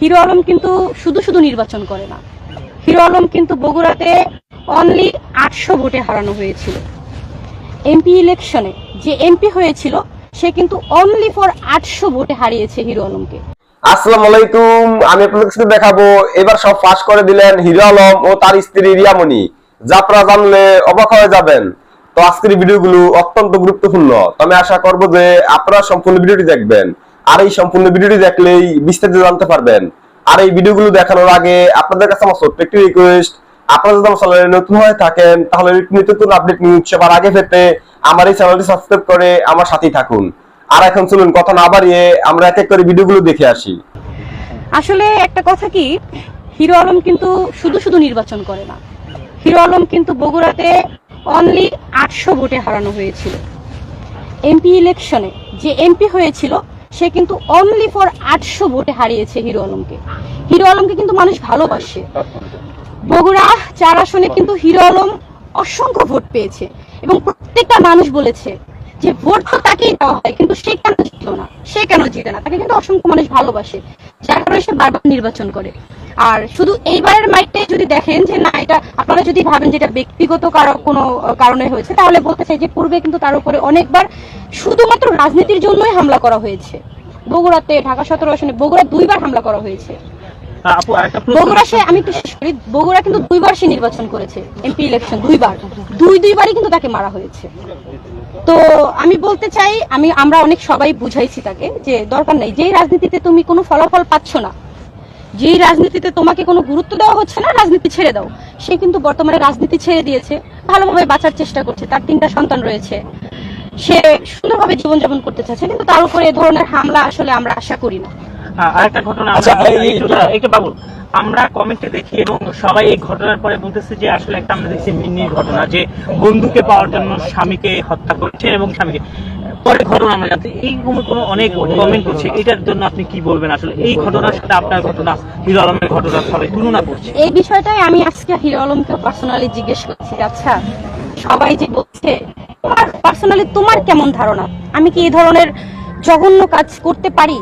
Hero Alam কিন্তু শুধু শুধু নির্বাচন করে না। হিরো আলম কিন্তু বগুড়াতে অনলি আটশো ভোটে হারানো হয়েছিল। এমপি ইলেকশনে যে এমপি হয়েছিল, সে কিন্তু অনলি ফর আটশো ভোটে হারিয়েছে হিরো আলমকে। আসসালামু আলাইকুম, আমি আপনাদের সাথে দেখাবো। এবার সব ফাঁস করে দিলেন হিরো আলম ও তার স্ত্রী রিয়ামণি। যা আপনারা জানলে অবাক হয়ে যাবেন। তো আজকের ভিডিওগুলো অত্যন্ত গুরুত্বপূর্ণ। তো আমি আশা করব যে আপনারা সম্পূর্ণ ভিডিওটি দেখবেন। আর এই সম্পূর্ণ ভিডিওটি দেখলেই বিস্তারিত জানতে পারবেন। আর এই ভিডিওগুলো দেখানোর আগে আপনাদের কাছে আমার ছোট্ট একটি রিকোয়েস্ট আপনারা যদি আমার চ্যানেলে নতুন হয়ে থাকেন, তাহলে নতুন আপডেট নিউজ সবার আগে পেতে আমার এই চ্যানেলটি সাবস্ক্রাইব করে আমার সাথেই থাকুন। আর এখন চলুন কথা না বাড়িয়ে আমরা এক এক করে ভিডিওগুলো দেখে আসি। আসলে একটা কথা কি, হিরো আলম কিন্তু শুধু শুধু নির্বাচন করে না। হিরো আলম কিন্তু বগুড়াতে অনলি আটশো ভোটে হারানো হয়েছিল। এমপি ইলেকশনে যে এমপি হয়েছিল সে কিন্তু অনলি ফর আটশো ভোটে হারিয়েছে হিরো আলমকে। হিরো আলমকে কিন্তু মানুষ ভালোবাসে। বগুড়া চার আসনে কিন্তু হিরো আলম অসংখ্য ভোট পেয়েছে এবং প্রত্যেকটা মানুষ বলেছে যে ভোট তো তাকেই দেওয়া হয়, কিন্তু সে কেন জিতলো না? সে কেন জিতে না? তাকে কিন্তু অসংখ্য মানুষ ভালোবাসে, যার কারণে সে বারবার নির্বাচন করে। আর শুধু এইবারের মাইকটাই যদি দেখেন যে না, এটা আপনারা যদি ভাবেন যে এটা ব্যক্তিগত কারও কোনো কারণে হয়েছে, তাহলে বলতে চাই যে পূর্বে কিন্তু তার উপরে অনেকবার শুধুমাত্র রাজনীতির জন্যই হামলা করা হয়েছে। বগুড়াতে ঢাকা সতেরো আসনে বগুড়া দুইবার হামলা করা হয়েছে। বগুড়া সে আমি একটু শেষ করি বগুড়া কিন্তু দুইবার সে নির্বাচন করেছে এমপি ইলেকশন দুইবার। দুই দুইবারই কিন্তু তাকে মারা হয়েছে। তো আমি বলতে চাই আমি আমরা অনেক সবাই বুঝাইছি তাকে যে দরকার নেই যেই রাজনীতিতে তুমি কোনো ফলাফল পাচ্ছ না যেই রাজনীতিতে তোমাকে কোনো গুরুত্ব দেওয়া হচ্ছে না রাজনীতি ছেড়ে দাও। সে কিন্তু বর্তমানে রাজনীতি ছেড়ে দিয়েছে ভালোভাবে বাঁচার চেষ্টা করছে তার তিনটা সন্তান রয়েছে। সে সুন্দরভাবে জীবনযাপন করতে চাচ্ছে কিন্তু তার উপরে এ ধরনের হামলা আসলে আমরা আশা করি না। আরেকটা ঘটনা আচ্ছা, একটু বাবু আমরা কমেন্টে দেখি এবং সবাই এই ঘটনার পরে বলতেছে যে আসলে একটা আমরা দেখছি মিন্নির ঘটনা যে বন্ধুকে পাওয়ার জন্য স্বামীকে হত্যা করছে এবং স্বামীকে। পরে ঘটনা আমরা জানতে এই কোনো কোনো অনেক কমেন্ট করছে এটার জন্য আপনি কি বলবেন আসলে? এই ঘটনার সাথে আপনার ঘটনা হিরো আলমের ঘটনা সবাই তুলনা করছে। এই বিষয়টাই আমি আজকে হিরো আলমকে পার্সোনালি জিজ্ঞেস করছি আচ্ছা সবাই যে বলছে তোমার পার্সোনালি তোমার কেমন ধারণা? আমি কি এই ধরনের জঘন্য কাজ করতে পারি?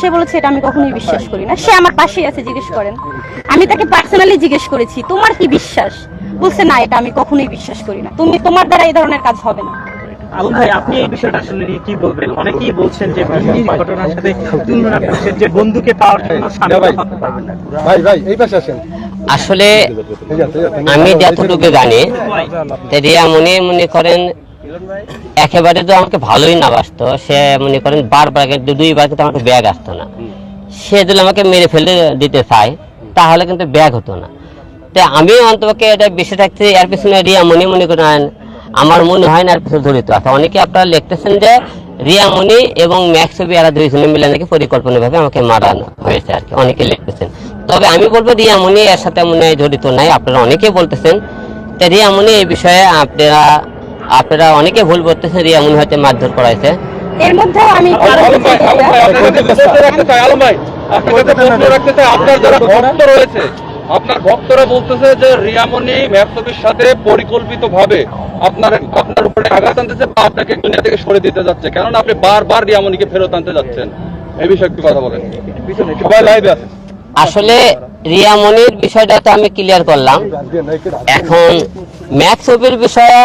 সে বলেছে এটা আমি কখনোই বিশ্বাস করি না। সে আমার পাশেই আছে জিজ্ঞেস করেন। আমি তাকে পার্সোনালি জিজ্ঞেস করেছি তোমার কি বিশ্বাস? বলছে না এটা আমি কখনোই বিশ্বাস করি না। তুমি তোমার দ্বারা এই ধরনের কাজ হবে না। আবুল ভাই আপনি এই বিষয়টা আসলে নিয়ে কি বলবেন? অনেকেই বলছেন যে ঘটনার সাথে তুলনা করছেন যে বন্ধুকে পাওয়ার জন্য হত্যা করবেন। ভাই। ভাই এই পাশে আসেন। আসলে। আমি যতটুকু জানি রিয়া মনে মনে করেন একেবারে তো আমাকে ভালোই না বাসতো। সে মনে করেন বারবার কিন্তু দুইবার কিন্তু আমাকে ব্যাগ আসতো না। সে যদি আমাকে মেরে ফেলে দিতে চায় তাহলে কিন্তু ব্যাগ হতো না। তো আমি অন্তপক্ষে এটা বেশি থাকতে এর পিছনে রিয়া মনে মনে করেন আমার মনে হয় না এর পিছনে জড়িত আছে। অনেকে আপনারা লিখতেছেন যে রিয়া মনি এবং ম্যাক্সবি এরা দুইজনে মিলে নাকি পরিকল্পনাভাবে আমাকে মারানো হয়েছে আর কি অনেকে লিখতেছেন। তবে আমি বলব রিয়া মনি এর সাথে মনে হয় জড়িত নাই আপনারা অনেকে বলতেছেন। তা রিয়া মনি এই বিষয়ে আপনারা আপনারা অনেকে ভুল করতেছেন রিয়া মনি হয়তো মারধর করাইছে। এর মধ্যেও আমি আপনার যারা ভক্ত রয়েছে ভক্তরা বলতেছে যে রিয়ামণি ম্যাপসবির সাথে পরিকল্পিত ভাবে আপনার আপনার উপরে আঘাত আনতেছে বা আপনাকে দুনিয়া থেকে সরে দিতে যাচ্ছে। কেননা আপনি বারবার রিয়ামণিকে ফেরত আনতে যাচ্ছেন। এই বিষয়ে একটু কথা বলেন। সবাই লাইভে আছে। আসলে রিয়ামনির বিষয়টা তো আমি ক্লিয়ার করলাম। এখন ছবির বিষয়ে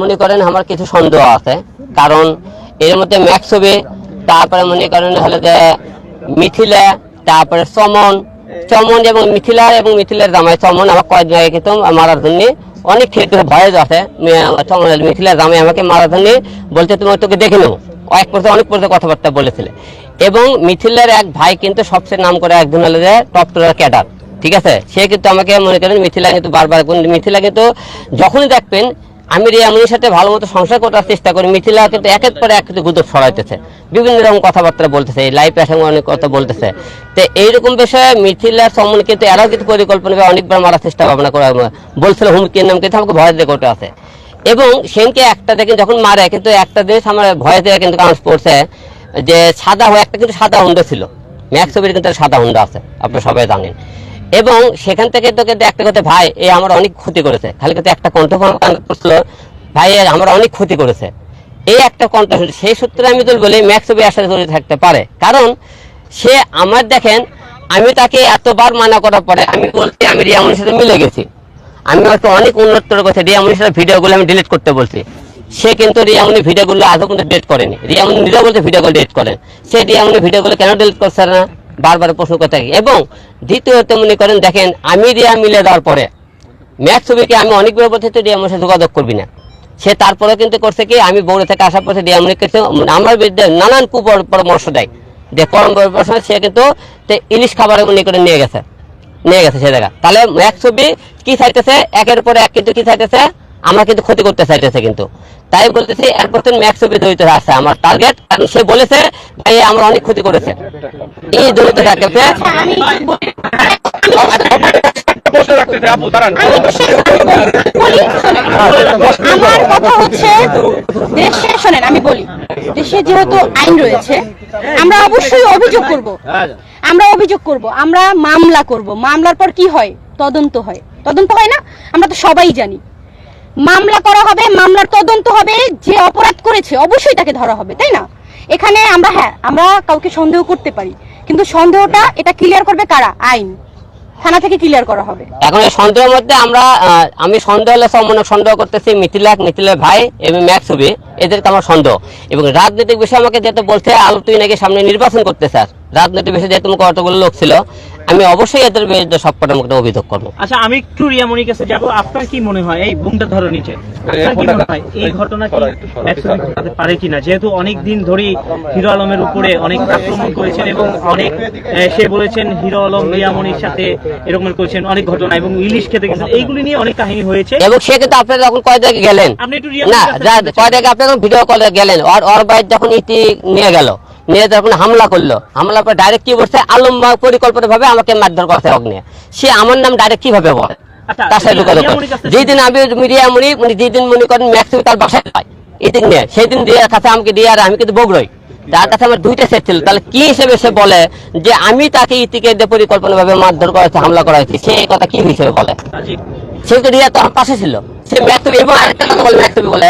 মনে করেন আমার কিছু সন্দেহ আছে। কারণ এর মধ্যে ম্যাক্স ছবি তারপরে মনে করেন হলে যে মিথিলা, তারপরে চমন। চমন এবং মিথিলা এবং মিথিলার জামাই চমন আমার কয়েকদিন আগে কিন্তু মারার জন্য অনেক ক্ষেত্রে ভয়ে আছে। চমন মিথিলার জামাই আমাকে মারার জন্য বলছে, তুমি তোকে দেখে নেব এক পর্যায়ে অনেক পর্যায়ে কথাবার্তা বলেছিলে। এবং মিথিলার এক ভাই কিন্তু সবচেয়ে নাম করে একজন হলো যে টপ টুরার ক্যাডার। ঠিক আছে? সে কিন্তু আমাকে মনে করেন মিথিলা কিন্তু বারবার, মিথিলা কিন্তু যখনই দেখবেন আমি রিয়ামনির সাথে ভালো মতো সংসার করার চেষ্টা করি, মিথিলা কিন্তু একের পর এক গুজব ছড়াইতেছে। বিভিন্ন রকম কথাবার্তা বলতেছে, এই লাইফ সঙ্গে অনেক কথা বলতেছে। তো এইরকম বিষয়ে মিথিলার সম্বন্ধে কিন্তু এরাও কিন্তু পরিকল্পনা অনেকবার মারার চেষ্টা ভাবনা করে বলছিল হুমকির নাম কিন্তু আমাকে ভয় দিয়ে আছে। এবং সেনকে একটা দেখে যখন মারে, কিন্তু একটা জিনিস আমার ভয় দেওয়া কিন্তু কাজ পড়ছে, যে সাদা একটা কিন্তু সাদা হুন্ডা ছিল। ম্যাক্স ছবির কিন্তু সাদা হুন্ডা আছে আপনি সবাই জানেন। এবং সেখান থেকে তোকে একটা কথা, ভাই, এ আমার অনেক ক্ষতি করেছে। খালি কিন্তু একটা কণ্ঠ করছিল ভাই আমার অনেক ক্ষতি করেছে। এই একটা কণ্ঠ সেই সূত্রে আমি তো বলি ম্যাক্স ছবি আসার জড়িত থাকতে পারে। কারণ সে আমার দেখেন, আমি তাকে এতবার মানা করার পরে আমি বলছি, আমি রিয়ামনির সাথে মিলে গেছি। আমি হয়তো অনেক উন্নতর কথা রিয়ামনির সাথে ভিডিওগুলো আমি ডিলিট করতে বলছি। সে কিন্তু রিয়ামনি ভিডিওগুলো আজও কিন্তু ডিলিট করেনি। রিয়ামনি নিজেও বলতে ভিডিওগুলো ডিলিট করেন। সে রিয়ামনি ভিডিওগুলো কেন ডিলিট করছে না? বারবার প্রশ্ন করতে থাকে। এবং দ্বিতীয়ত মনে করেন, দেখেন আমি রিয়া মিলে দেওয়ার পরে ম্যাথ ছবিকে আমি অনেকবার বলছি তুই রিয়ামনির সাথে যোগাযোগ করবি না। সে তারপরে কিন্তু করছে কি, আমি বৌড়ে থেকে আসার পরে রিয়ামনির কাছে আমার বিরুদ্ধে নানান কুপর পরামর্শ দেয়। যে কর্ম পরামর্শ সে কিন্তু ইলিশ খাবার মনে করে নিয়ে গেছে। নিয়ে গেছে সে জায়গা। তাহলে এক ছবি কি চাইতেছে? একের পরে এক কিন্তু কি চাইতেছে? আমার কিন্তু ক্ষতি করতে চাইতেছে কিন্তু। তাই বলতেছি এক বছর ম্যাক ছবি জড়িত আছে আমার টার্গেট কারণ সে বলেছে ভাই আমার অনেক ক্ষতি করেছে। এই জড়িত থাকে আমি বলি- বসে রাখতে চাই আপু দাঁড়ান বলি, শোনেন। আমার কথা হচ্ছে দেশে শোনেন আমি বলি দেশে যেহেতু আইন রয়েছে আমরা অবশ্যই অভিযোগ করব। আমরা অভিযোগ করব আমরা মামলা করব। মামলার পর কি হয়? তদন্ত হয়। তদন্ত হয় না? আমরা তো সবাই জানি। মামলা করা হবে, মামলার তদন্ত হবে, যে অপরাধ করেছে অবশ্যই তাকে ধরা হবে, তাই না? এখানে আমরা হ্যাঁ আমরা কাউকে সন্দেহ করতে পারি, কিন্তু সন্দেহটা এটা ক্লিয়ার করবে কারা? আইন। থানা থেকে ক্লিয়ার করা হবে। এখন এই সন্দেহের মধ্যে আমরা আমি সন্দেহ হলে মনে সন্দেহ করতেছি মিথিলা মিথিলের ভাই এবং ম্যাক ছবি, এদেরকে আমার সন্দেহ। এবং রাজনৈতিক বিষয়ে আমাকে যেহেতু বলছে, আলো তুই নাকি সামনে নির্বাচন করতে স্যার রাজনৈতিক বিষয়ে যেহেতু মুখে অতগুলো লোক ছিল আমি অবশ্যই এদের বিরুদ্ধে সবকটা মুখে অভিযোগ করব। আচ্ছা আমি একটু রিয়ামনির কাছে যাব। আপনার কি মনে হয়? এই বুমটা ধরো নিচে। আপনার এই ঘটনা কি ঘটাতে পারে কিনা? যেহেতু অনেক দিন ধরেই হিরো আলমের উপরে অনেক আক্রমণ করেছেন এবং অনেক আহ, সে বলেছেন হিরো আলম রিয়ামনির সাথে এরকম করেছেন অনেক ঘটনা এবং ইলিশ খেতে গেছেন। এইগুলি নিয়ে অনেক কাহিনী হয়েছে। এবং সে কিন্তু আপনারা যখন কয় জায়গায় গেলেন? আপনি একটু না কাছে যা শুনতে কয় জায়গায় আপনি যখন ভিডিও কলে গেলেন ওর ওর বাইর যখন ইতি নিয়ে গেল নিয়ে যখন হামলা করল হামলা করে ডাইরেক্ট কি বলছে? আলম আমাকে মারধর করছে অগ্নি সে আমার নাম ডাইরেক্ট কীভাবে বলে? আচ্ছা, তার সাথে। যেদিন আমি মিডিয়া মুড়ি মানে যেদিন মনে করেন ম্যাক্সিমাম তার বাসায় পাই ইতিক নিয়ে। সেই দিন দিয়ার কাছে আমাকে আমি কিন্তু বগরই। তার কাছে আমার দুইটা সেট ছিল। তাহলে কি হিসেবে সে বলে যে আমি তাকে ইতিকে পরিকল্পনা ভাবে মারধর করা হয়েছে হামলা করা হয়েছে সে কথা কি হিসেবে বলে? সে তো রিয়া তো পাশে ছিল। সে ম্যাকটুবি এবং আরেকটা কথা বলে ম্যাকটুবি বলে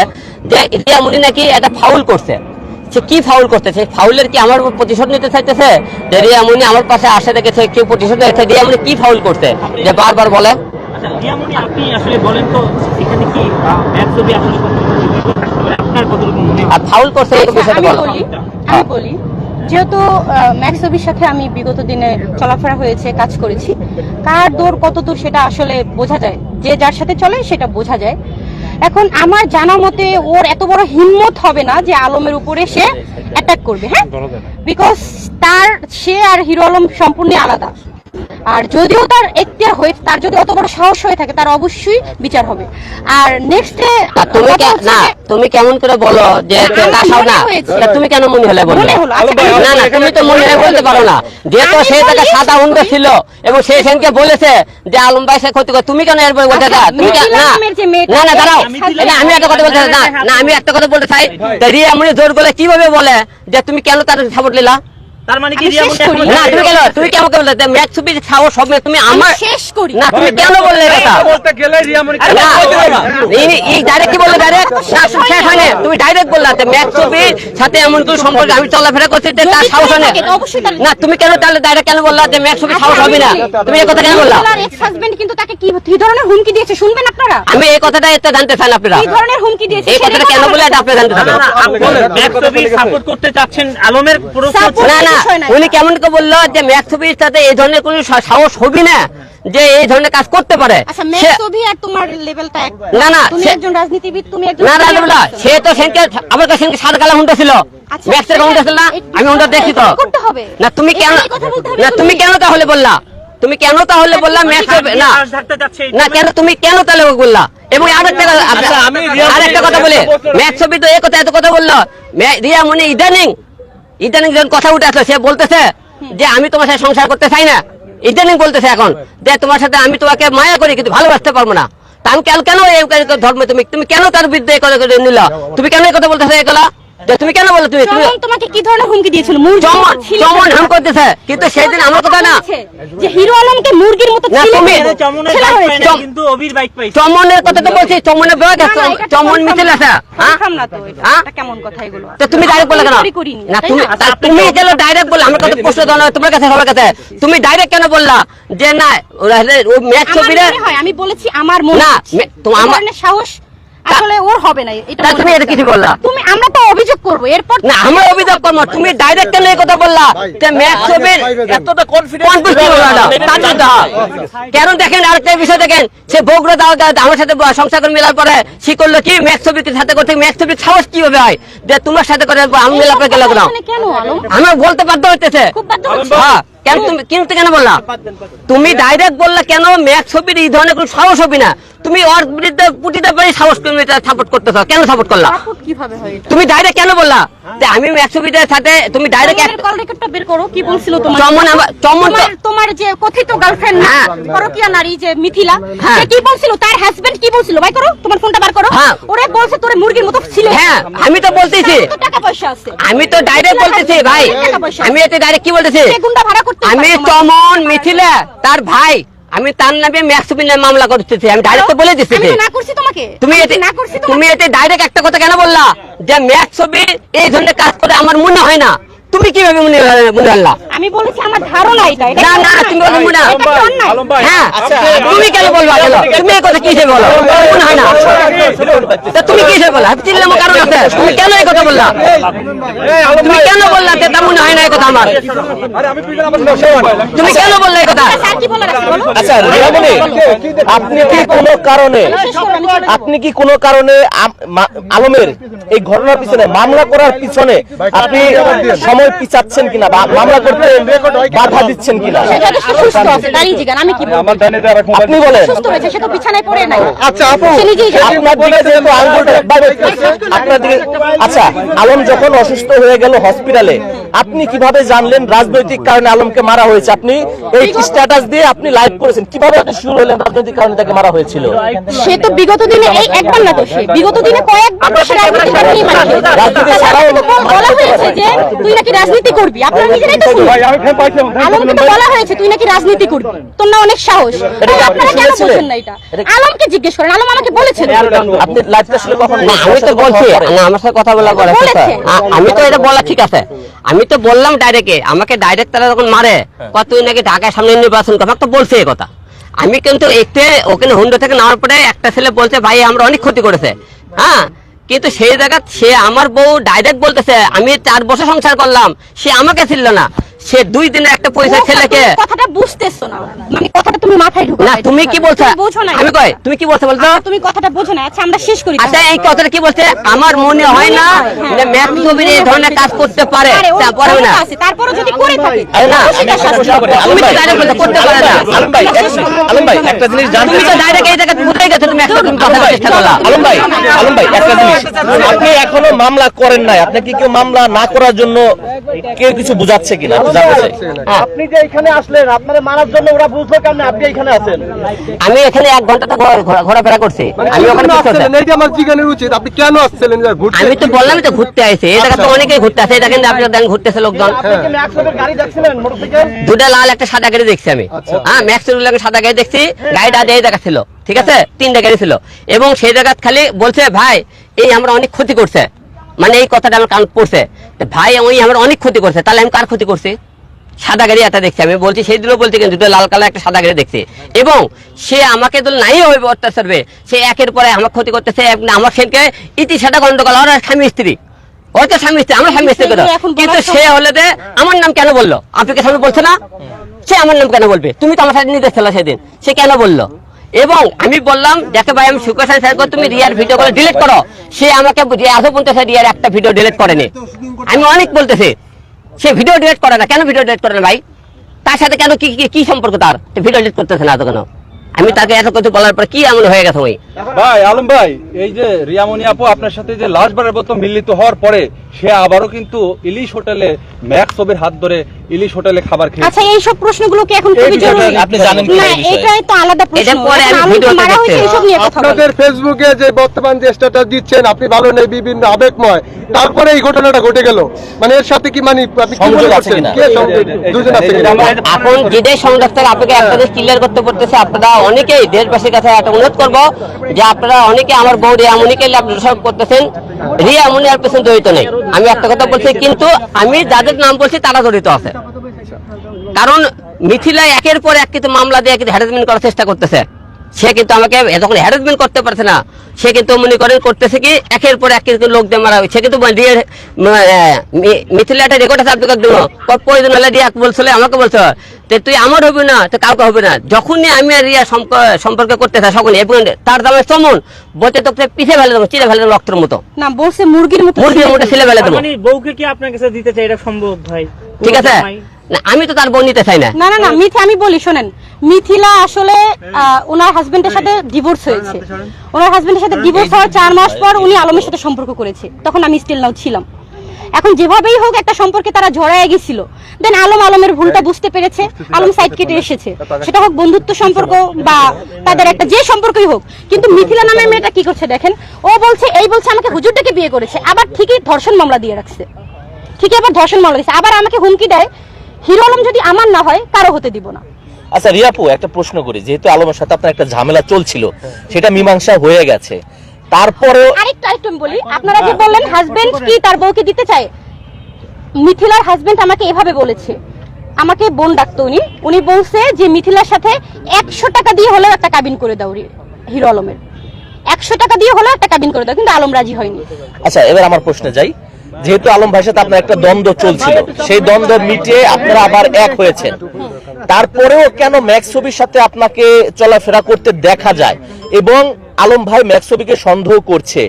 যে রিয়া মুনি নাকি একটা ফাউল করছে। সে কি ফাউল করতে সেই ফাউলের কি আমার উপর প্রতিশোধ নিতে চাইতেছে? যে রিয়া আমার পাশে আসে দেখেছে কেউ প্রতিশোধ নিতে রিয়া মুনি কি ফাউল করছে? যে বারবার বলে। আচ্ছা হয়? আর ফাউল করছে আমি বলি। যেহেতু ম্যাক্সবির সাথে আমি বিগত দিনে চলাফেরা হয়েছে কাজ করেছি কার দৌড় কত দূর সেটা আসলে বোঝা যায়। যে যার সাথে চলে সেটা বোঝা যায়। এখন আমার জানা মতে ওর এত বড় হিম্মত হবে না যে আলমের উপরে সে অ্যাটাক করবে হ্যাঁ? বিকজ তার সে আর হিরো আলম সম্পূর্ণ আলাদা। আর যদিও তার এখতিয়ার হয়ে তার যদি অত বড় সাহস হয়ে থাকে তার অবশ্যই বিচার হবে। আর নেক্সট তুমি কে- না তুমি কেমন করে বলো যে না, না না। তা তুমি কেন মনে হলে হলো, আচ্ছা, না না তুমি তো মনে হলে বলতে পারো না। যেহেতু আমি সে তাকে সাদা হুন্ডা ছিল এবং সে সেনকে বলেছে যে আলম ভাই সে ক্ষতি করে তুমি কেন এরপরে বলতে আচ্ছা, চাও? তুমি কেন- না যে না না দাঁড়াও। আমি আমি একটা কথা বলতে না না আমি একটা কথা বলতে চাই। তা রিয়া মুনি জোর করে কীভাবে বলে যে তুমি কেন তার সাপোর্ট নিলা? তার মানে কি। এখন- না তুমি কেন তুমি কেন বললে? যে ম্যাচ ছবি সাহস সব তুমি আমি আমার শেষ করি। না তুমি কেন বললে এটা বলতে গেলে রিয়ামণি না, এই- direct কি বললে? direct? না, শেষ হয়নি। তুমি ডাইরেক্ট বললা যে ম্যাচ ছবির সাথে এমন কোন সম্পর্ক আমি চলাফেরা করছি যে তার সাহস হয় না। তুমি কেন তাহলে ডাইরেক্ট কেন বললা যে ম্যাচ ছবি সাহস হবে না? তুমি এই কথা কেন বললা? হাজবেন্ড কিন্তু তাকে কি কি ধরনের হুমকি দিয়েছে শুনবেন আপনারা? আমি এই কথাটা এতে জানতে চান আপনারা। কি ধরনের হুমকি দিয়েছে এই কথাটা কেন আমার বলে এটা আপনি জানতে না, চান না, আপনি এক ছবি সাপোর্ট করতে চাচ্ছেন আলমের প্রশ্ন না না। উনি কেমন করে বলল যে ম্যাচ সাথে এই ধরনের কোনো সাহস হবে না যে এই ধরনের কাজ করতে পারে। আচ্ছা সে- আর তোমার না, না, তুমি সে- একজন রাজনীতিবিদ তুমি একজন না না senior না person। সে তো সেনকে আমার কাছে হুন্ডা ছিল। আচ্ছা, আমি হুন্ডা দেখি তো। না তুমি কেন কথা না তুমি। কেন তাহলে বললা? তুমি কেন তাহলে বললা না সাহস থাকতে চাচ্ছে না কেন তুমি কেন তাহলে বললা? এবং আরেকটা আচ্ছা, আরেকটা কথা বলি ম্যাক্স ছবি তো এই কথা এত কথা বলল। রিয়া মনে ইদানিং ইদানিং যখন কথা উঠে আসলো, সে বলতেছে যে আমি তোমার সাথে সংসার করতে চাই না। ইদানিং বলতেছে এখন যে তোমার সাথে আমি তোমাকে মায়া করি, কিন্তু ভালোবাসতে পারব না। আমি কেন কেন এই ধর্মে তুমি তুমি কেন তার বিরুদ্ধে নিলা? তুমি কেন এই কথা বলতেছো এগুলা? তুমি কেন বললে তুমি? চমন তোমাকে কি ধরনের হুমকি দিয়েছিল? মুরগির চমন চমন হাম করতেছে। কিন্তু সেদিন আমার কথা না যে হিরো আলমকে মুরগির মতো না, তুমি- চমনের কিন্তু অবির বাইক পাইছে। কথা তো বলছি চমনের তো চমন মিছিল আছে। হ্যাঁ? না তো এটা। হ্যাঁ? কেমন কথা এগুলো? তো তুমি ডাইরেক্ট বললে কেন? না তুমি তুমি গেল ডাইরেক্ট বললে আমার কথা প্রশ্ন দাও না তোমার কাছে সবার কাছে। তুমি ডাইরেক্ট কেন বললা? যে না ওই ম্যাচ ছবিরে আমি বলেছি আমার মনে না, সাহস আসলে ওর হবে না এটা তুমি এটা কিছু তুমি আমরা তো অভিযোগ করব এরপর না আমরা অভিযোগ করব তুমি ডাইরেক্ট কেন এই কথা বললা। যে ছবির এতটা কনফিডেন্স কেন দেখেন আরেকটা বিষয় দেখেন সে বগুড়া দাও দাও আমার সাথে সংসার করে মেলার পরে সে করল কি ম্যাচ ছবির সাথে করতে ছবির সাহস কীভাবে হয়? যে তোমার সাথে করে আমি গেলাম না আলম আমার বলতে বাধ্য হইতেছে। হ্যাঁ কেন তুমি কিন্তু কেন বললা? তুমি ডাইরেক্ট বললা কেন ম্যাচ ছবির এই ধরনের কোনো সাহস হবে না। তুমি ওর বিরুদ্ধে পুটিতে পারি সাহস তুমি সাপোর্ট করতেছ। কেন সাপোর্ট করলা? কীভাবে হয় তুমি ডাইরেক্ট কেন বললা? যে আমি ম্যাচ ছবিটার সাথে তুমি ডাইরেক্ট কল রেকর্ডটা বের করো কি বলছিল তোমার? চমন চমন তোমার যে কথিত গার্লফ্রেন্ড না হ্যাঁ। পরকীয়া নারী যে মিথিলা হ্যাঁ। সে কি বলছিল? তার হাজবেন্ড কি বলছিল? ভাই করো তোমার ফোনটা বার করো। হ্যাঁ। ওরে বলছে তোরে মুরগির মতো ছিল। হ্যাঁ আমি তো বলতেছি। টাকা পয়সা আছে। আমি তো ডাইরেক্ট বলতেছি ভাই। আমি এটা ডাইরেক্ট কি বলতেছি? সে গুন্ডা ভাড়া করতে আমি চমন মিথিলা তার ভাই। আমি তার নামে ম্যাক্সিমিনের মামলা করতেছি আমি ডাইরেক্ট বলে দিচ্ছি আমি না করছি তোমাকে। তুমি এতে না করছি তুমি এতে ডাইরেক্ট একটা কথা কেন বললা? যে ছবি এই ধরনের কাজ করে আমার মনে হয় না। তুমি কীভাবে মনে মনে হল্লা আমি বলেছি আমার ধারণা এটা না না তুমি মনে? হ্যাঁ তুমি কেন বলবা কেন তুমি এই কথা কিসে বলো মনে হয় না তা তুমি কিসে বলো আমি চিনলাম কারণ আছে তুমি কেন এই কথা বললা তুমি কেন বললা যে তা মনে হয় না এই কথা আমার তুমি কেন বললে এই কথা স্যার কি বলার আছে বলো আচ্ছা রিয়ামণি আপনি কি কোনো কারণে। আপনি কি কোনো কারণে আলমের এই ঘটনার পিছনে মামলা করার পিছনে আপনি সময় পিছাচ্ছেন কিনা বা মামলা করতে বাধা দিচ্ছেন কিনা? আপনি বলেন। আচ্ছা আপু। আপনার দিকে যেহেতু আঙ্গুলটা আপনার দিকে আচ্ছা আলম যখন অসুস্থ হয়ে গেল হসপিটালে আপনি কীভাবে জানলেন রাজনৈতিক কারণে আলমকে মারা হয়েছে? আপনি এই স্ট্যাটাস দিয়ে আপনি লাইভ করেছেন। কীভাবে আপনি শুরু হলেন রাজনৈতিক কারণে তাকে মারা হয়েছিল? সে তো বিগত দিনে এই একবার না তো সে। বিগত দিনে কয়েকবার তো সে রাজনীতি করেনি মানে রাজনীতি তাছাড়া তো বল- বলা হয়েছে যে তুই নাকি রাজনীতি করবি? আপনারা নিজেরাই তো আলমকে তো বলা হয়েছে তুই নাকি রাজনীতি করবি? তোর না অনেক সাহস। এটা কি আপনি আপনারা কেন বলছেন না এটা? এটা- আলমকে জিজ্ঞেস করেন। আলম আমাকে বলেছেন। আপনি লাইভটা শুনে কখন আমি তো বলছি না আমার সাথে কথা বলা পরে আমি তো এটা বলা ঠিক আছে। আমি তো বললাম ডাইরেক্টে আমাকে ডাইরেক্ট তারা যখন মারে কত তুই নাকি ঢাকায় সামনে নির্বাচন কর? আমাকে তো বলছে এই কথা। আমি কিন্তু একটু ওখানে হুন্ডা থেকে নামার পরে একটা ছেলে বলছে ভাই আমরা অনেক ক্ষতি করেছে। হ্যাঁ? কিন্তু সেই জায়গা সে আমার বউ ডাইরেক্ট বলতেছে, আমি চার বছর সংসার করলাম, সে আমাকে ছিল না। সে দুই দিনে একটা পয়সা ছেলেকে কথাটা বুঝতেছো না। মানে কথাটা তুমি মাথায় ঢুকো না তুমি কি বলছো? আমি কই? তুমি কি বলছো বলতো? আচ্ছা, তুমি কথাটা বোঝো না আচ্ছা আমরা শেষ করি আচ্ছা এই কথাটা কি বলছে? আমার মনে হয় না যে ম্যাথ এই ধরনের কাজ করতে পারে। তারপরে না। তারপরও যদি করে থাকে না, অবশ্যই তার শাস্তি হবে। তুমি তো direct বলছো, করতে পারে না। আলম ভাই আলম ভাই একটা জিনিস জানতে তুমি তো ডাইরেক্ট এই ভুলে গেছো তুমি একটা তুমি কথা চেষ্টা করলা। আলম ভাই আলম ভাই একটা জিনিস। আপনি এখনও মামলা করেন নাই। আপনি কি কেউ মামলা না করার জন্য কেউ কিছু বুঝাচ্ছে কিনা? আপনি হ্যাঁ। আপনি যে এখানে আসলেন আপনারা মারার জন্য ওরা বুঝলো কেমন আপনি এখানে আছেন? আমি এখানে এক ঘণ্টা ঘোরাফেরা করছি। আমি ওখানে। এইটা আমার জিজ্ঞানের উচিত আপনি কেন আসছিলেন? আমি তো বললামই তো ঘুরতে এই জায়গা তো অনেকেই ঘুরতে আসে। এটা কিন্তু ঘুরতেছে লোকজন। আপনি গাড়ি দেখছিলেন দুটা লাল একটা সাদা গাড়ি দেখছি আমি। হ্যাঁ ম্যাক্স লাগে সাদা গাড়ি দেখছি। গাড়িটা এই জায়গা ছিল ঠিক আছে? তিনটা গাড়ি ছিল। এবং সেই জায়গা খালি বলছে ভাই এই আমরা অনেক ক্ষতি করছে। মানে এই কথাটা আমার কান পড়ছে। ভাই ওই আমার অনেক ক্ষতি করছে। তাহলে আমি কার ক্ষতি করছি? সাদা গাড়ি একটা দেখছি। আমি বলছি সেই দিনও বলছি কিন্তু লাল কালার একটা সাদা গাড়ি দেখছি। এবং সে আমাকে তো নাই হবে সে একের পরে আমার ক্ষতি করতেছে। আমার সেনকে ইতি সেটা গন্ডগোল। ওরা স্বামী স্ত্রী। ওই তো স্বামী স্ত্রী আমার স্বামী স্ত্রী কথা। কিন্তু সে হলে যে আমার নাম কেন বলল? আপনি কে সামনে বলছে না? সে আমার নাম কেন বলবে? তুমি তো আমার সাথে নিতে ছিল সেদিন। সে কেন বলল? এবং আমি বললাম, দেখে ভাই, আমি সুকেশ স্যার তুমি রিয়ার ভিডিও করে ডিলিট করো। সে আমাকে আজও বলতেছে রিয়ার একটা ভিডিও ডিলিট করেনি। আমি অনেক বলতেছি, সে ভিডিও ডিলিট করে না। কেন ভিডিও ডিলিট করে না ভাই? তার সাথে কেন কি- কি সম্পর্ক তার? ভিডিও ডিলিট করতেছে না তো কেন আমি তাকে এত কিছু বলার পর কি এমন হয়ে গেছে ওই ভাই আলম ভাই এই যে রিয়ামণি আপু আপনার সাথে যে লাস্টবারের মতো মিলিত হওয়ার পরে সে আবারও কিন্তু ইলিশ হোটেলে ম্যাক্স ছবির হাত ধরে ইলিশ হোটেলে খাবার খেয়েছে আচ্ছা এইসব প্রশ্নগুলো কি এখন খুবই জরুরি? আপনি জানেন কি না এটাই তো আলাদা প্রশ্ন। এটা পরে আমি ভিডিওতে দেখতে নিয়ে কথা আপনাদের ফেসবুকে যে বর্তমান যে স্ট্যাটাস দিচ্ছেন আপনি ভালো নেই বিভিন্ন আবেগময়। তারপরে এই ঘটনাটা ঘটে গেল। মানে এর সাথে কি মানে আপনি কি সংযোগ মনে আছে করছেন? কে সংযোগ দুজন আছে এখন যেটাই সংযোগ থাকে আপনাকে একটা ক্লিয়ার করতে পড়তেছে আপনারা অনেকেই দেশবাসীর কাছে একটা অনুরোধ করব যে আপনারা অনেকে, আমার বউ রিয়ামনিকে আপনারা সব করতেছেন রিয়ামনি আর পেছনে জড়িত নেই। আমি একটা কথা বলছি, কিন্তু আমি যাদের নাম বলছি তারা জড়িত আছে। কারণ মিথিলা একের পর এক কিন্তু মামলা দিয়ে কিন্তু হ্যারাসমেন্ট করার চেষ্টা করতেছে। সে কিন্তু আমাকে যখন হ্যারাসমেন্ট করতে পারছে না। সে কিন্তু মনে করেন করতেছে কি একের পর এক কিন্তু লোক দিয়ে মারা সে কিন্তু মিথিলা একটা রেকর্ড আছে আপনাকে দেবো প্রয়োজন হলে রিয়া বলছিল আমাকে বলছো। যে তুই আমার হবে না তো কাউকে হবে না। যখনই আমি আর রিয়া সম্পর্কে করতে থাকি সকলে এবং তার দামে চমন বলতে তোকে পিছিয়ে ফেলে দেবো চিড়ে ফেলে দেবো রক্তের মতো। না বলছে মুরগির মতো মুরগির মতো ছেলে ফেলে দেবো। মানে বউকে কি আপনার কাছে দিতে চাই? এটা সম্ভব ভাই। ঠিক আছে। আমি তো তার বোন নিতে চাই না। না না না মিথি আমি বলি শোনেন। মিথিলা আসলে ওনার হাজবেন্ডের সাথে ডিভোর্স হয়েছে। ওনার হাজবেন্ডের সাথে ডিভোর্স হওয়ার চার মাস পর উনি আলমের সাথে সম্পর্ক করেছে। তখন আমি স্টিল নাও ছিলাম। এখন যেভাবেই হোক একটা সম্পর্কে তারা জড়ায় গেছিল। দেন আলম আলমের ভুলটা বুঝতে পেরেছে। আলম সাইড কেটে এসেছে। সেটা হোক বন্ধুত্ব সম্পর্ক বা তাদের একটা যে সম্পর্কই হোক। কিন্তু মিথিলা নামের মেয়েটা কি করছে দেখেন? ও বলছে এই বলছে আমাকে হুজুরটাকে বিয়ে করেছে। আবার ঠিকই ধর্ষণ মামলা দিয়ে রাখছে। ঠিকই আবার ধর্ষণ মামলা দিয়েছে। আবার আমাকে হুমকি দেয় হিরো আলম যদি আমার না হয় কারও হতে দিব না। আচ্ছা রিয়াপু একটা প্রশ্ন করি। যেহেতু আলমের সাথে আপনার একটা ঝামেলা চলছিল সেটা মীমাংসা হয়ে গেছে। তারপরে আরেকটু আরেকটু আমি বলি আপনারা যে বললেন হাজবেন্ড কি তার বউকে দিতে চায় মিথিলার হাজবেন্ড আমাকে এভাবে বলেছে। আমাকে বোন ডাকতো উনি। উনি বলছে যে মিথিলার সাথে একশো টাকা দিয়ে হলেও একটা কাবিন করে দাও হিরো আলমের। একশো টাকা দিয়ে হলেও একটা কাবিন করে দাও কিন্তু আলম রাজি হয়নি। আচ্ছা এবার আমার প্রশ্নে যাই। যেহেতু আলম ভাইয়ের সাথে আপনার একটা দ্বন্দ্ব চলছিল সেই দ্বন্দ্ব মিটিয়ে আপনারা আবার এক হয়েছেন। তারপরেও কেন ম্যাক্স ছবির সাথে আপনাকে চলাফেরা করতে দেখা যায় এবং আলম ভাই ম্যাক্স ছবিকে সন্দেহ করছে?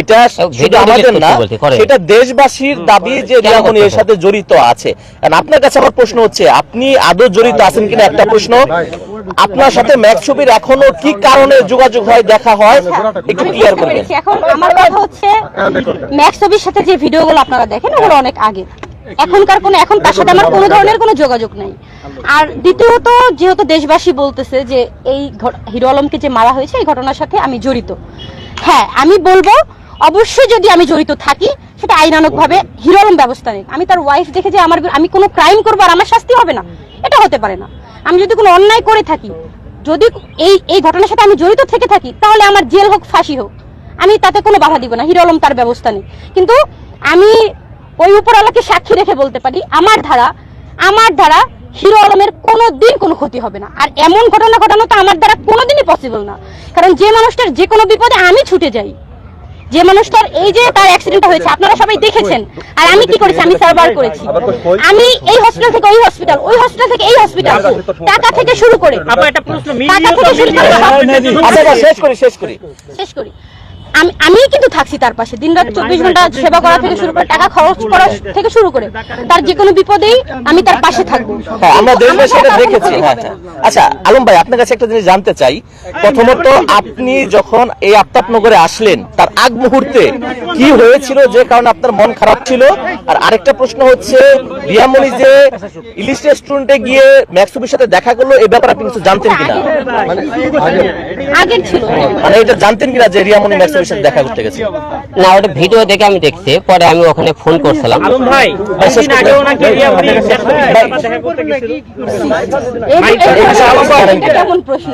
এটা শুধু আমাদের না। সেটা দেশবাসীর দাবি যে রিয়ামনি এর সাথে জড়িত আছে। কারণ আপনার কাছে আমার প্রশ্ন হচ্ছে আপনি আদৌ জড়িত আছেন কিনা? একটা প্রশ্ন। আপনার সাথে ম্যাক্স ছবির এখনও কি কারণে যোগাযোগ হয়, দেখা হয়, একটু ক্লিয়ার করবেন এখন আমার কথা হচ্ছে, ম্যাক্স ছবির সাথে যে ভিডিওগুলো আপনারা দেখেন, ওগুলো অনেক আগে। এখনকার কোনো এখন তার সাথে আমার কোনো ধরনের কোনো যোগাযোগ নাই। আর দ্বিতীয়ত, যেহেতু দেশবাসী বলতেছে যে এই হিরো আলমকে যে মারা হয়েছে, এই ঘটনার সাথে আমি জড়িত। হ্যাঁ আমি বলব, অবশ্যই যদি আমি জড়িত থাকি, সেটা আইনানুক ভাবে হিরো আলম ব্যবস্থা নিক। আমি তার ওয়াইফ দেখে যে আমার আমি কোনো ক্রাইম করব আর আমার শাস্তি হবে না, এটা হতে পারে না। আমি যদি কোনো অন্যায় করে থাকি, যদি এই এই ঘটনার সাথে আমি জড়িত থেকে থাকি, তাহলে আমার জেল হোক, ফাঁসি হোক। আমি তাতে কোনো বাধা দিব না, হিরো আলম তার ব্যবস্থা নেই কিন্তু আমি ওই উপরওয়ালাকে সাক্ষী রেখে বলতে পারি, আমার ধারা, আমার দ্বারা হিরো আলমের কোনো দিন কোনো ক্ষতি হবে না। আর এমন ঘটনা ঘটানো তো আমার দ্বারা কোনোদিনই পসিবল না। কারণ যে মানুষটার যে কোনো বিপদে আমি ছুটে যাই। যে মানুষটার এই যে তার অ্যাক্সিডেন্টটা হয়েছে আপনারা সবাই দেখেছেন। আর আমি কি করেছি? আমি সার্ভার করেছি। আমি এই হসপিটাল থেকে ওই হসপিটাল ওই হসপিটাল থেকে এই হসপিটাল টাকা থেকে শুরু করে। আবার একটা প্রশ্ন টাকা থেকে শুরু করে আচ্ছা এবার শেষ করি শেষ করি। শেষ করি। আমি আমি কিন্তু থাকছি তার পাশে। দিন রাত চব্বিশ ঘণ্টা সেবা করা থেকে শুরু করে টাকা খরচ করা থেকে শুরু করে তার যে কোনো বিপদেই আমি তার পাশে থাকব। হ্যাঁ আমরা আমার দেখেছি হ্যাঁ। হ্যাঁ। আচ্ছা আলম ভাই আপনার কাছে একটা জিনিস জানতে চাই। প্রথমত আপনি যখন এই আফতাবনগরে আসলেন তার আগ মুহূর্তে কি হয়েছিল যে কারণে আপনার মন খারাপ ছিল? আর আরেকটা প্রশ্ন হচ্ছে রিয়ামণি যে ইলিশ রেস্টুরেন্টে গিয়ে ম্যাক্সুবির সাথে দেখা করল এই ব্যাপারে আপনি কিছু জানতেন কিনা? আগের ছিল। মানে এটা জানতেন কিনা যে ম্যাক্সুবির সাথে দেখা করতে গেছে। না ওটা ভিডিও দেখে আমি দেখছি পরে আমি ওখানে ফোন করছিলাম। এটা এটা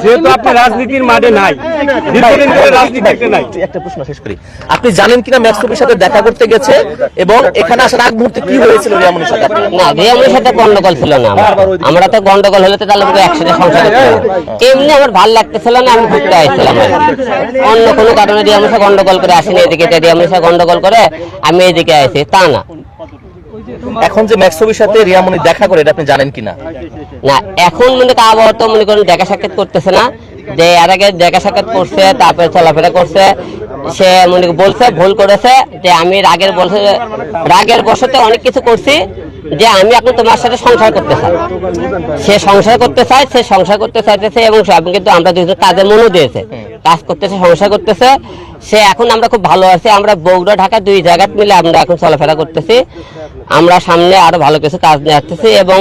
যেহেতু আপনি রাজনীতির মাঠে নাই দীর্ঘদিন ধরে রাজনীতিতে নাই। একটা প্রশ্ন শেষ করি। আপনি জানেন কিনা ম্যাক্সুবির সাথে দেখা করতে গেছে এবং এখানে আসার আগ মুহূর্তে কি হয়েছিল সাথে? না রিয়ামের সাথে গন্ডগোল ছিল না আমরা। তো গন্ডগোল হলে তো তাহলে একসাথে সংসার এমনি আমার ভালো লাগতেছিল না আমি ঘুরতে আসছিলাম অন্য কোনো কারণে রিয়ামের সাথে গন্ডগোল করে আসিনি এদিকে রিয়ামের গন্ডগোল করে আমি এদিকে আসি তা না। এখন যে ম্যাক্সুবির সাথে রিয়ামণি দেখা করে এটা আপনি জানেন কিনা না? এখন মনে আবহাওয়া তো মনে করেন দেখা সাক্ষাৎ করতেছে না। যে এর আগে দেখা সাক্ষাৎ করছে তারপরে চলাফেরা করছে সে মনে বলছে ভুল করেছে যে আমি রাগের বলছে রাগের বসতে অনেক কিছু করছি যে আমি এখন তোমার সাথে সংসার করতে চাই। সে সংসার করতে চায় সে সংসার করতে চাইতেছে এবং কিন্তু আমরা দুজন কাজে মনও দিয়েছে কাজ করতেছে সংসার করতেছে সে এখন আমরা খুব ভালো আছি, আমরা বগুড়া, ঢাকা দুই জায়গা মিলে আমরা এখন চলাফেরা করতেছি। আমরা সামনে আরও ভালো কিছু কাজ নিয়ে আসতেছি এবং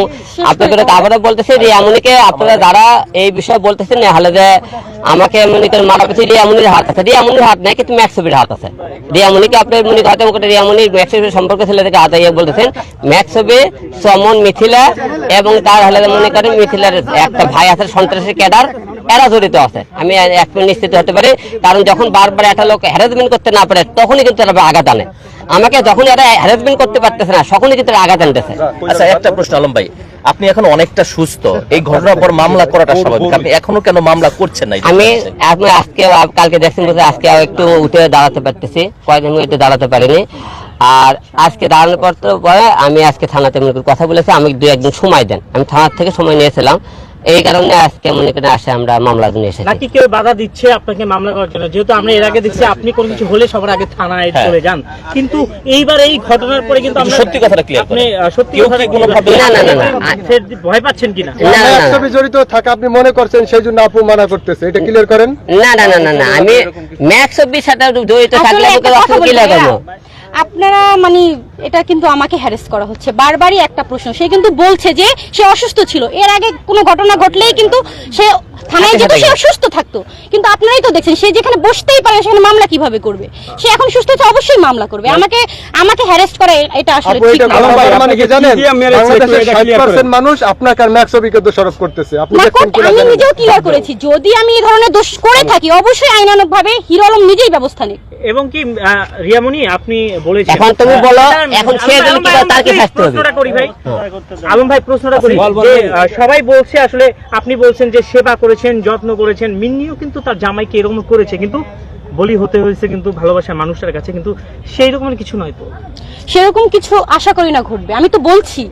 আপনাদের আবারও বলতেছি, রিয়ামনিকে আপনারা যারা এই বিষয়ে বলতেছেন, নাহলে যে আমাকে মনে করেন মারা পেছি রিয়ামনির হাত আছে। রিয়ামনির হাত নাই, কিন্তু ম্যাক্সবির হাত আছে। রিয়ামনিকে আপনি মনে করতে মুখে রিয়ামনির ম্যাক্সবির সম্পর্কে ছেলেদেরকে আদাইয়ে বলতেছেন ম্যাক্সবি সমন মিথিলা এবং তার হলে মনে করেন মিথিলার একটা ভাই আছে সন্ত্রাসী ক্যাডার। এরা জড়িত আছে। আমি একটু নিশ্চিত হতে পারি কারণ যখন বারবার একটা লোক হ্যারাসমেন্ট করতে না পারে তখনই কিন্তু এরা আঘাত আনে। আমাকে যখন এরা হ্যারাসমেন্ট করতে পারতেছে না তখনই কিন্তু আঘাত আনতেছে। আচ্ছা একটা প্রশ্ন আলম ভাই। আপনি এখন অনেকটা সুস্থ। এই ঘটনার পর মামলা করাটা স্বাভাবিক। আপনি এখনও কেন মামলা করছেন না আমি? আমি আজকে কালকে দেখছেন আজকে একটু উঠে দাঁড়াতে পারতেছি। কয়েকদিন একটু দাঁড়াতে পারিনি। আর আজকে দাঁড়ানোর পর তো পরে আমি আজকে থানাতে কথা বলেছি। আমি দু একদিন সময় দেন। আমি থানার থেকে সময় নিয়েছিলাম। এই কারণে আজকে মনে করেন আসে আমরা মামলা নিয়ে এসেছি। নাকি কেউ বাধা দিচ্ছে আপনাকে মামলা করার জন্য? যেহেতু আমরা এর আগে দেখছি আপনি কোনো কিছু হলে সবার আগে থানায় হ্যাঁ। চলে যান। কিন্তু এইবার এই ঘটনার পরে কিন্তু আমরা সত্যি কথাটা clear আপনি সত্যি কথাটা কোনোভাবে- না, না, না, না। ভয় পাচ্ছেন কিনা না, না। জড়িত থাকে আপনি মনে করছেন সেই জন্য আপু মানা করতেছে। এটা ক্লিয়ার করেন? না না না না না আমি ম্যাক্স অব্দি সাথে জড়িত থাকলে ওকে কথা অসুখ আপনারা মানে এটা কিন্তু আমাকে হ্যারেস করা হচ্ছে। বারবারই একটা প্রশ্ন। সে কিন্তু বলছে যে সে অসুস্থ ছিল। এর আগে কোনো ঘটনা ঘটলেই কিন্তু সে থানায় যেত সে অসুস্থ থাকতো। কিন্তু আপনারাই তো দেখছেন সে যেখানে বসতেই পারে সেখানে মামলা কীভাবে করবে? সে এখন সুস্থ আছে অবশ্যই মামলা করবে। আমাকে আমাকে হ্যারেস করা এটা আসলে ঠিক না। ভালো মানে কি জানেন? বাংলাদেশের ষাট পার্সেন্ট মানুষ আপনাকে আর ম্যাক্সবিকে দোষারোপ করতেছে। আপনি আমি নিজেও ক্লিয়ার করেছি। যদি আমি এই ধরনের দোষ করে থাকি অবশ্যই আইনানুগ ভাবে হিরো আলম নিজেই ব্যবস্থা নেই এবং কি আহ, রিয়ামণি আপনি এখন তুমি বলো, এখন সে আলম কি তার কি শাস্তি হবে? করি আলম ভাই প্রশ্নটা করি। যে সবাই বলছে আসলে আপনি বলছেন যে সেবা করেছেন যত্ন করেছেন। মিন্নিও কিন্তু তার জামাইকে এরকম করেছে কিন্তু বলি হতে হয়েছে কিন্তু ভালোবাসার মানুষের কাছে কিন্তু সেই রকমের কিছু নয় তো। সেরকম কিছু আশা করি না ঘটবে। আমি তো বলছি।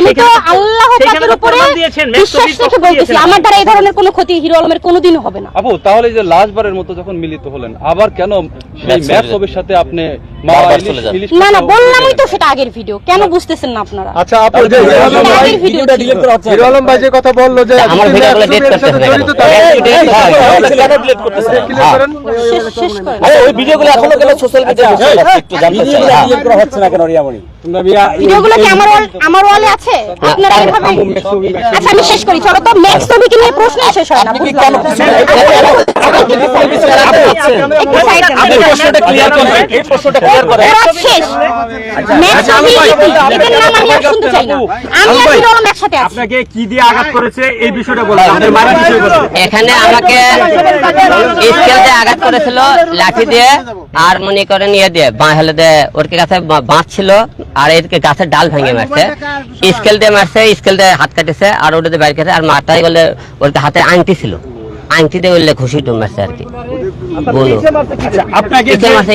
আমি তো আল্লাহ সেখানে পাকের উপরে প্রমাণ দিয়েছেন, ম্যাক্স বিশ্বাস রেখে বলতেছি আমার দ্বারা এই ধরনের কোনো ক্ষতি হিরো আলমের কোনোদিনও হবে না। আপু তাহলে যে লাশবারের মতো যখন মিলিত হলেন আবার কেন সেই সাথে আপনি বারবার চলে যান। না না বললামই তো সেটা আগের ভিডিও কেন বুঝতেছেন না আপনারা আচ্ছা আপু যে হিরো আলম এটা ভাই আগের ভিডিও ছিল। হিরো আলম ভাই যে কথা বলল যে আমার ভিডিওগুলো ম্যাক্সবির delete সাথে করতেছে জড়িত কেন? থাকে। এই delete হ্যাঁ, হয়। কেন delete করতেছেন? শেষ শেষ আরে ওই ভিডিওগুলো এখনও কেন সোশ্যাল মিডিয়ায় একটু জানতে চাই হ্যাঁ। ভিডিওগুলো কি আমার আমার ওয়ালে আছে আপনারা এভাবে আচ্ছা আমি শেষ করি চলো তো ম্যাক্স নিয়ে প্রশ্ন শেষ হয় না বুঝলাম না। একটু side এ- আপনি প্রশ্নটা ক্লিয়ার করেন এই প্রশ্নটা ক্লিয়ার করেন ওরা শেষ ম্যাক্স ছবি এদের নাম আমি আর শুনতে চাই না আমি আর হিরো একসাথে আছি আপনাকে কি দিয়ে আঘাত করেছে এই বিষয়টা বলুন আপনার মারার বিষয় বলুন এখানে আমাকে স্কেল দিয়ে আঘাত করেছিল লাঠি দিয়ে আর মনে করেন ইয়ে দিয়ে বাঁ হেলে দিয়ে ওর কাছে বা- বাঁশ ছিল আর এদিকে গাছের ডাল ভেঙে মারছে স্কেল দিয়ে মারছে স্কেল দিয়ে হাত কাটেছে আর ওটা দিয়ে বাইর আর মাথায় বলে ওর হাতে আংটি ছিল আংটি দিয়ে ঘুষি টুম মারছে আর কি। বলো। আপনাকে মারছে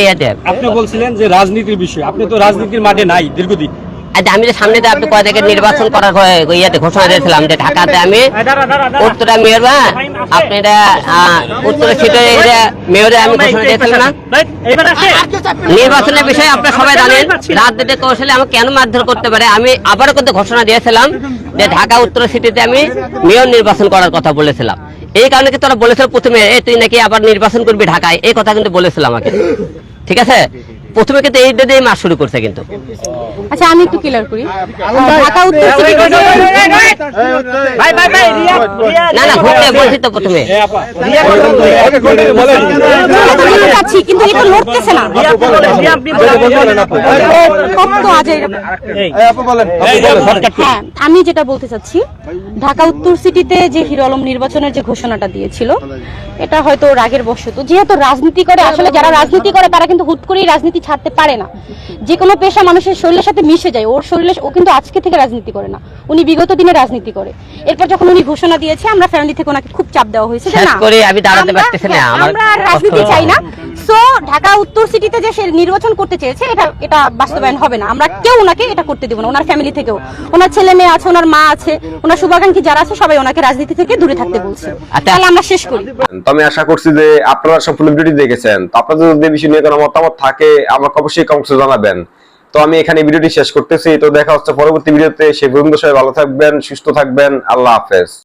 আপনি বলছিলেন যে রাজনীতির বিষয় আপনি তো রাজনীতির মাঠে নাই দীর্ঘদিন। আচ্ছা, আমি যে সামনে দিয়ে আপনি কয় থেকে নির্বাচন করার ঘোষণা দিয়েছিলাম যে ঢাকাতে আমি উত্তরা মেয়র আপনি এটা উত্তরা সিটে মেয়রে আমি ঘোষণা দিয়েছিলাম না? নির্বাচনের বিষয়ে আপনারা সবাই জানেন রাজনীতি কৌশলে আমাকে কেন মারধর করতে পারে? আমি আবারও কিন্তু ঘোষণা দিয়েছিলাম যে ঢাকা উত্তর সিটিতে আমি মেয়র নির্বাচন করার কথা বলেছিলাম। এই কারণে কিন্তু বলেছিল প্রথমে তুই নাকি আবার নির্বাচন করবি ঢাকায়? এই কথা কিন্তু বলেছিল আমাকে। ঠিক আছে? প্রথমে কিন্তু এই দিয়ে মাস শুরু করছে কিন্তু আচ্ছা আমি একটু ক্লিয়ার করি ঢাকা উত্তর ভাই ভাই ভাই রিয়া রিয়া না না ঘুরতে বলছি তো প্রথমে কিন্তু এটা লড়তেছে না হ্যাঁ আমি যেটা বলতে চাচ্ছি ঢাকা উত্তর সিটিতে যে হিরো আলম নির্বাচনের যে ঘোষণাটা দিয়েছিল এটা হয়তো রাগের বশত যেহেতু রাজনীতি করে আসলে যারা রাজনীতি করে তারা কিন্তু হুট করেই রাজনীতি ছাড়তে পারে না। যে কোনো পেশা মানুষের শরীরের সাথে মিশে যায়। ওর শরীরে ও কিন্তু আজকে থেকে রাজনীতি করে না। উনি বিগত দিনে রাজনীতি করে। এরপর যখন উনি ঘোষণা দিয়েছে আমরা ফ্যামিলি থেকে ওনাকে খুব চাপ দেওয়া হয়েছে না আমরা- হ্যাঁ, রাজনীতি চাই না। সো ঢাকা উত্তর সিটিতে যে সে নির্বাচন করতে চেয়েছে এটা এটা বাস্তবায়ন হবে না। আমরা কেউ ওনাকে এটা করতে দেবো না ওনার ফ্যামিলি থেকেও। ওনার ছেলে মেয়ে আছে ওনার মা আছে ওনার শুভাকাঙ্ক্ষী যারা আছে সবাই ওনাকে রাজনীতি থেকে দূরে থাকতে বলছে। আচ্ছা। তাহলে আমরা শেষ করি। তো আমি আশা করছি যে আপনারা সম্পূর্ণ ভিডিওটি দেখেছেন। তো আপনাদের যদি বিষয় নিয়ে কোনো মতামত থাকে আমাকে অবশ্যই কমেন্টসে জানাবেন। তো আমি এখানে ভিডিওটি শেষ করতেছি। তো দেখা হচ্ছে পরবর্তী ভিডিওতে। সে পর্যন্ত সবাই ভালো থাকবেন সুস্থ থাকবেন। আল্লাহ হাফেজ।